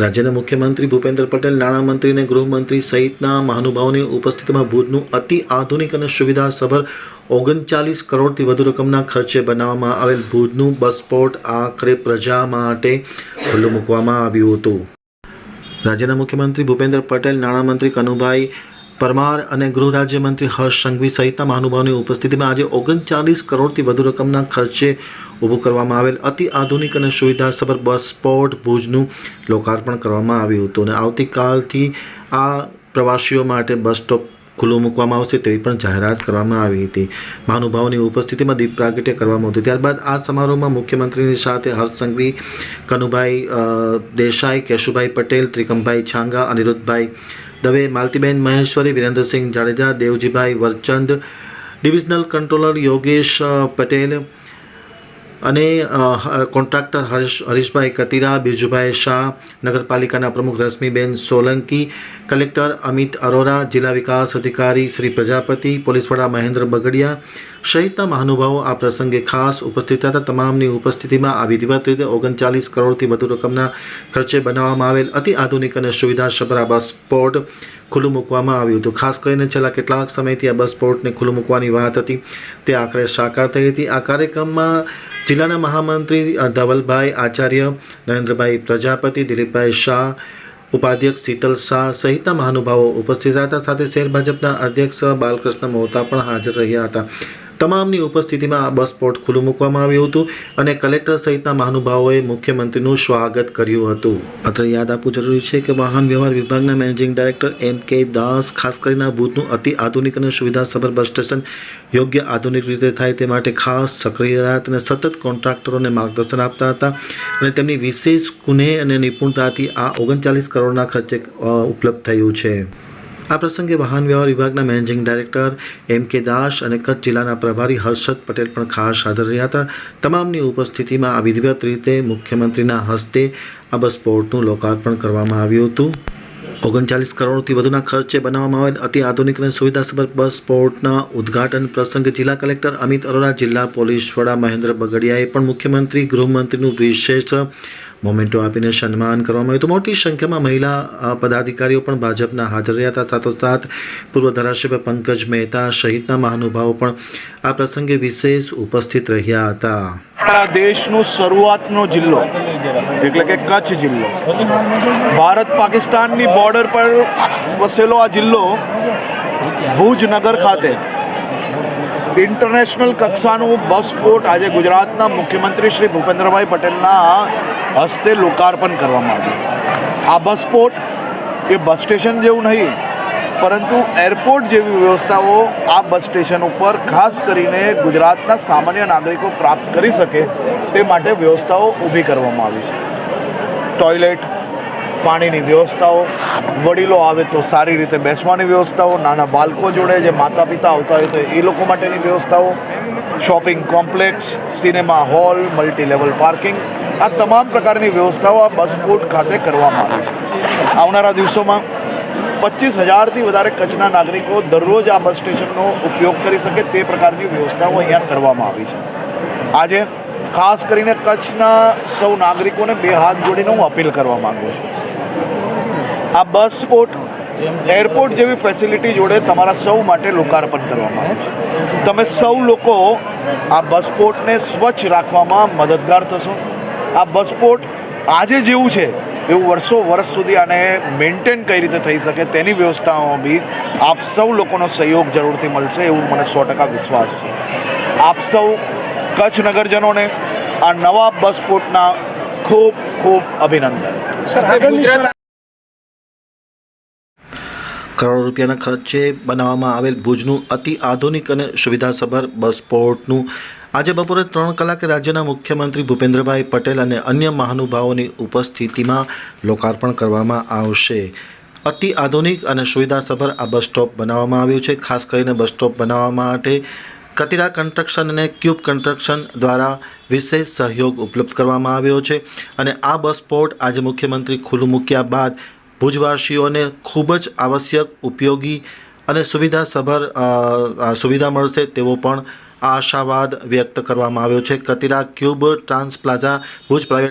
રાજ્યના મુખ્યમંત્રી ભૂપેન્દ્ર પટેલ, નાણામંત્રી અને ગૃહમંત્રી સહિતના મહાનુભાવોની ઉપસ્થિતિમાં ભુજનું અતિ આધુનિક અને સુવિધાસભર ઓગણચાલીસ કરોડથી વધુ રકમના ખર્ચે બનાવવામાં આવેલ ભુજનું બસ આખરે પ્રજા માટે ખુલ્લું મૂકવામાં આવ્યું હતું. રાજ્યના મુખ્યમંત્રી ભૂપેન્દ્ર પટેલ, નાણામંત્રી કનુભાઈ પરમાર અને ગૃહ રાજ્યમંત્રી હર્ષ સંઘવી સહિતના મહાનુભાવોની ઉપસ્થિતિમાં આજે ઓગણચાલીસ કરોડથી વધુ રકમના ખર્ચે ઊભું કરવામાં આવેલ અતિ આધુનિક અને સુવિધાસભર બસ સ્પોટ ભુજનું લોકાર્પણ કરવામાં આવ્યું હતું અને આવતીકાલથી આ પ્રવાસીઓ માટે બસ સ્ટોપ ખુલ્લું મૂકવામાં આવશે તેવી પણ જાહેરાત કરવામાં આવી હતી. મહાનુભાવોની ઉપસ્થિતિમાં દીપ પ્રાગટ્ય કરવામાં આવતી ત્યારબાદ આ સમારોહમાં મુખ્યમંત્રીની સાથે હર્ષ સંઘવી, કનુભાઈ દેસાઈ, કેશુભાઈ પટેલ, ત્રિકમભાઈ છાંગા, અનિરુદ્ધભાઈ દવે માલતીબેન મહેશ્વરી, વિરેન્દ્રસિંહ જાડેજા, દેવજીભાઈ વરચંદ, ડિવિઝનલ કંટ્રોલર યોગેશ પટેલ અને કોન્ટ્રાક્ટર હરીશ, હરીશભાઈ કતીરા, બિરજુભાઈ શાહ, નગરપાલિકાના પ્રમુખ રશ્મિબેન સોલંકી, કલેક્ટર અમિત અરોરા, જિલ્લા વિકાસ અધિકારી શ્રી પ્રજાપતિ, પોલીસ વડા મહેન્દ્ર બગડિયા સહિતના મહાનુભાવો આ પ્રસંગે ખાસ ઉપસ્થિત હતા. તમામની ઉપસ્થિતિમાં આ વિધિવત રીતે ઓગણચાલીસ કરોડથી વધુ રકમના ખર્ચે બનાવવામાં આવેલ અતિ આધુનિક અને સુવિધાસભર આ બસ સ્પોર્ટ ખુલ્લું મૂકવામાં આવ્યું હતું. ખાસ કરીને છેલ્લા કેટલાક સમયથી આ બસ સ્પોર્ટને ખુલ્લું મૂકવાની વાત હતી. તે આખરે સાકાર થઈ હતી. આ કાર્યક્રમમાં જિલ્લાના મહામંત્રી ધવલભાઈ આચાર્ય, નરેન્દ્રભાઈ પ્રજાપતિ, દિલીપભાઈ શાહ, ઉપાધ્યક્ષ શીતલ શાહ સહિતના મહાનુભાવો ઉપસ્થિત હતા. સાથે શહેર ભાજપના અધ્યક્ષ બાલકૃષ્ણ મોહતા પણ હાજર રહ્યા હતા. તમામની ઉપસ્થિતિમાં આ બસ સ્પોટ ખુલ્લું મૂકવામાં આવ્યું હતું અને કલેક્ટર સહિતના મહાનુભાવોએ મુખ્યમંત્રીનું સ્વાગત કર્યું હતું. અત્રે યાદ આપવું જરૂરી છે કે વાહન વ્યવહાર વિભાગના મેનેજિંગ ડાયરેક્ટર એમ કે દાસ, ખાસ કરીને આ ભુજનું અતિ આધુનિક અને સુવિધાસભર બસ સ્ટેશન યોગ્ય આધુનિક રીતે થાય તે માટે ખાસ સક્રિય રહ્યા અને સતત કોન્ટ્રાક્ટરોને માર્ગદર્શન આપતા હતા અને તેમની વિશેષ કુનેહ અને નિપુણતાથી આ ઓગણચાલીસ કરોડના ખર્ચે ઉપલબ્ધ થયું છે. આ પ્રસંગે વાહન વ્યવહાર વિભાગના મેનેજિંગ ડાયરેક્ટર એમ કે દાસ અને કચ્છ જિલ્લાના પ્રભારી હર્ષદ પટેલ પણ ખાસ હાજર રહ્યા હતા. તમામની ઉપસ્થિતિમાં આ વિધિવત રીતે મુખ્યમંત્રીના હસ્તે આ બસ સ્પોર્ટનું લોકાર્પણ કરવામાં આવ્યું હતું. ઓગણચાલીસ કરોડથી વધુના ખર્ચે બનાવવામાં આવેલ અતિ આધુનિક અને સુવિધાસભર બસ સ્પોર્ટના ઉદ્ઘાટન પ્રસંગે જિલ્લા કલેક્ટર અમિત અરોરા, જિલ્લા પોલીસ વડા મહેન્દ્ર બગડિયાએ પણ મુખ્યમંત્રી, ગૃહમંત્રીનું વિશેષ મોમેન્ટો આપીને સન્માન કરવામાં આવ્યું તો મોટી સંખ્યામાં મહિલા પદાધિકારીઓ પણ ભાજપના હાજર રહ્યા હતા. સાથોસાથ પૂર્વ ધારાસભ્ય પંકજ મહેતા સહિતના મહાનુભાવો પણ આ પ્રસંગે વિશેષ ઉપસ્થિત રહ્યા હતા. આપણા દેશનો શરૂઆતનો જિલ્લો, એટલે કે કચ્છ જિલ્લો. ભારત પાકિસ્તાનની બોર્ડર પર વસેલો આ જિલ્લો ભુજ નગર ખાતે ઇન્ટરનેશનલ કક્ષાનું બસ પોર્ટ આજે ગુજરાતના મુખ્યમંત્રી શ્રી ભૂપેન્દ્રભાઈ પટેલના હસ્તે લોકાર્પણ કરવામાં આવ્યું. આ બસ પોર્ટ એ બસ સ્ટેશન જેવું નહીં, પરંતુ એરપોર્ટ જેવી વ્યવસ્થાઓ આ બસ સ્ટેશન ઉપર ખાસ કરીને ગુજરાતના સામાન્ય નાગરિકો પ્રાપ્ત કરી શકે તે માટે વ્યવસ્થાઓ ઊભી કરવામાં આવી છે. ટોયલેટ પાણીની વ્યવસ્થાઓ, વડીલો આવે તો સારી રીતે બેસવાની વ્યવસ્થાઓ, નાના બાળકો જોડે જે માતા પિતા આવતા હોય તો એ લોકો માટેની વ્યવસ્થાઓ, shopping complex, cinema hall multi level parking, આ તમામ પ્રકારની વ્યવસ્થાઓ આ બસ સ્પોર્ટ ખાતે કરવામાં આવે છે. આવનારા દિવસોમાં પચીસ હજારથી વધારે કચ્છના નાગરિકો દરરોજ આ બસ સ્ટેશનનો ઉપયોગ કરી શકે તે પ્રકારની વ્યવસ્થાઓ અહીંયા કરવામાં આવી છે. આજે ખાસ કરીને કચ્છના સૌ નાગરિકોને બે હાથ જોડીને હું અપીલ કરવા માગું છું. આ બસ સ્પોર્ટ એરપોર્ટ જેવી ફેસિલિટી જોડે તમારા સૌ માટે લોકાર્પણ કરવામાં આવે તમે સૌ લોકો આ બસ સ્પોર્ટને સ્વચ્છ રાખવામાં મદદગાર થશો. આ બસ સ્પોર્ટ આજે જેવું છે, એવું વર્ષો વર્ષ સુધી આને મેન્ટેન કઈ રીતે થઈ શકે તેની વ્યવસ્થાઓમાં બી આપ સૌ લોકોનો સહયોગ જરૂરથી મળશે એવું મને સો ટકા વિશ્વાસ છે. આપ સૌ કચ્છ નગરજનોને આ નવા બસ સ્પોર્ટના ખૂબ ખૂબ અભિનંદન. કરોડો રૂપિયાના ખર્ચે બનાવવામાં આવેલ ભુજનું અતિ આધુનિક અને સુવિધાસભર બસ સ્પોર્ટનું આજે બપોરે ત્રણ કલાકે રાજ્યના મુખ્યમંત્રી ભૂપેન્દ્રભાઈ પટેલ અને અન્ય મહાનુભાવોની ઉપસ્થિતિમાં લોકાર્પણ કરવામાં આવશે. અતિ આધુનિક અને સુવિધાસભર આ બસ સ્ટોપ બનાવવામાં આવ્યું છે. ખાસ કરીને બસ સ્ટોપ બનાવવા માટે કતિરા કન્સ્ટ્રક્શન અને ક્યુબ કન્સ્ટ્રક્શન દ્વારા વિશેષ સહયોગ ઉપલબ્ધ કરવામાં આવ્યો છે અને આ બસ પોર્ટ આજે મુખ્યમંત્રી ખુલ્લું મૂક્યા બાદ ભુજવાસીઓને ખૂબ જ આવશ્યક, ઉપયોગી અને સુવિધાસભર સુવિધા મળશે તેવો પણ આશાવાદ વ્યક્ત કરવામાં આવ્યો છે. Katira cube trans plaza Bhuj private